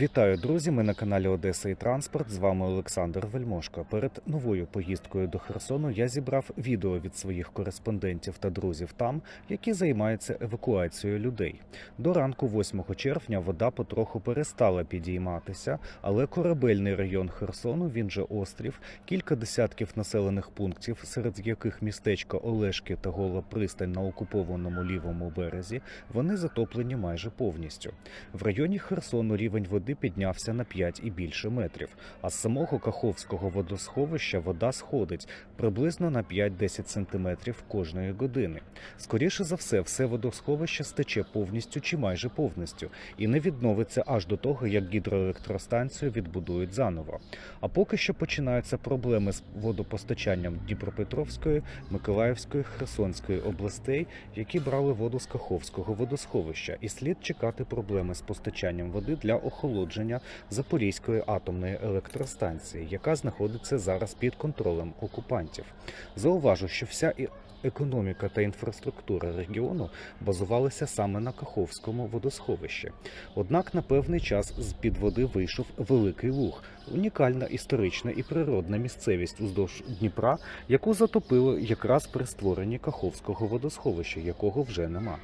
Вітаю, друзі! Ми на каналі Одеса і Транспорт. З вами Олександр Вельмошко. Перед новою поїздкою до Херсону я зібрав відео від своїх кореспондентів та друзів там, які займаються евакуацією людей. До ранку 8 червня вода потроху перестала підійматися, але корабельний район Херсону, він же острів, кілька десятків населених пунктів, серед яких містечко Олешки та Гола Пристань на окупованому лівому березі, вони затоплені майже повністю. В районі Херсону рівень води піднявся на 5 і більше метрів, а з самого Каховського водосховища вода сходить приблизно на 5-10 сантиметрів кожної години. Скоріше за все, все водосховище стече повністю чи майже повністю і не відновиться аж до того, як гідроелектростанцію відбудують заново. А поки що починаються проблеми з водопостачанням Дніпропетровської, Миколаївської, Херсонської областей, які брали воду з Каховського водосховища, і слід чекати проблеми з постачанням води для охолодження Запорізької атомної електростанції, яка знаходиться зараз під контролем окупантів. Зауважу, що вся економіка та інфраструктура регіону базувалися саме на Каховському водосховищі. Однак на певний час з під води вийшов великий луг, унікальна історична і природна місцевість уздовж Дніпра, яку затопило якраз при створенні Каховського водосховища, якого вже нема.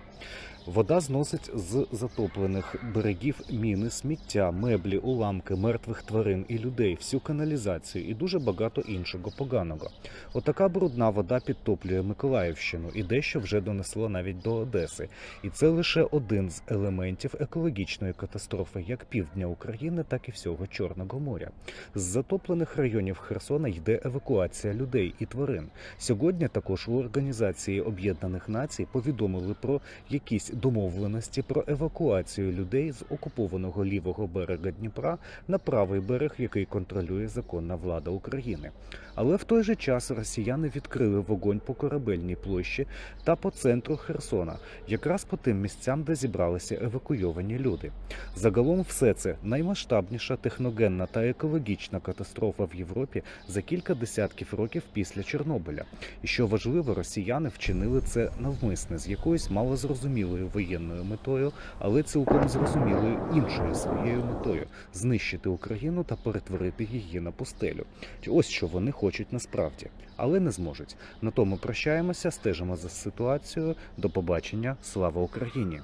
Вода зносить з затоплених берегів міни, сміття, меблі, уламки, мертвих тварин і людей, всю каналізацію і дуже багато іншого поганого. Отака брудна вода підтоплює Миколаївщину і дещо вже донесло навіть до Одеси. І це лише один з елементів екологічної катастрофи як півдня України, так і всього Чорного моря. З затоплених районів Херсона йде евакуація людей і тварин. Сьогодні також у Організації Об'єднаних Націй повідомили про якісь домовленості про евакуацію людей з окупованого лівого берега Дніпра на правий берег, який контролює законна влада України. Але в той же час росіяни відкрили вогонь по корабельній площі та по центру Херсона, якраз по тим місцям, де зібралися евакуйовані люди. Загалом, все це наймасштабніша техногенна та екологічна катастрофа в Європі за кілька десятків років після Чорнобиля. І що важливо, росіяни вчинили це навмисне з якоюсь малозрозумілою воєнною метою, але цілком зрозумілою іншою своєю метою знищити Україну та перетворити її на пустелю. Ось що вони хочуть насправді, але не зможуть. На тому прощаємося, стежимо за ситуацією. До побачення. Слава Україні!